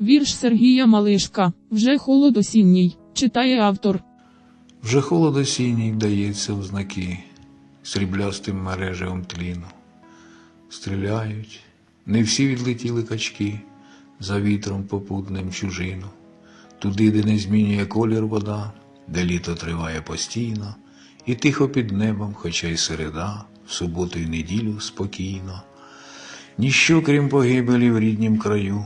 Вірш Сергія Малишка. Вже холод осінній. Читає автор. Вже холод осінній дається в знаки, сріблястим мережевом тліну. Стріляють, не всі відлетіли качки, за вітром попутним чужину, туди, де не змінює колір вода, де літо триває постійно, і тихо під небом, хоча й середа, в суботу й неділю спокійно. Ніщо, крім погибелі в ріднім краю,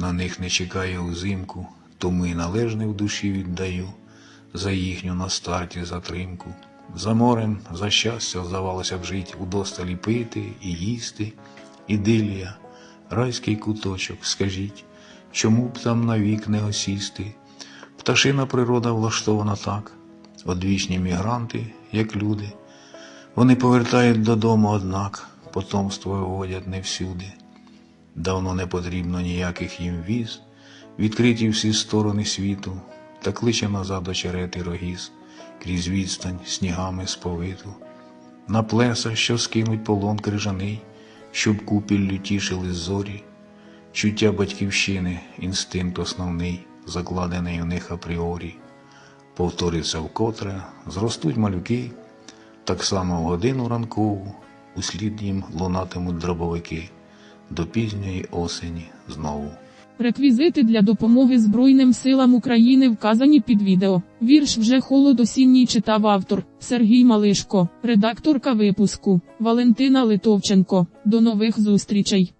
на них не чекає узимку, й належне в душі віддаю за їхню на старті затримку. За морем, за щастя здавалося б жить, удосталі пити і їсти, ідилія, райський куточок, скажіть, чому б там навік не осісти? Пташина природа влаштована так, одвічні мігранти, як люди. Вони повертають додому, однак, потомство виводять не всюди. Давно не потрібно ніяких їм віз, відкриті всі сторони світу, та кличе назад очерети рогіз, крізь відстань снігами сповиту. На плеса, що скинуть полон крижаний, щоб купіллю тішили зорі, чуття батьківщини, інстинкт основний, закладений у них апріорі. Повториться вкотре, зростуть малюки, так само в годину ранкову, услід їм лунатимуть дробовики, до пізньої осені знову. Реквізити для допомоги Збройним силам України вказані під відео. Вірш вже холод осінній читав автор Сергій Малишко, редакторка випуску Валентина Литовченко. До нових зустрічей.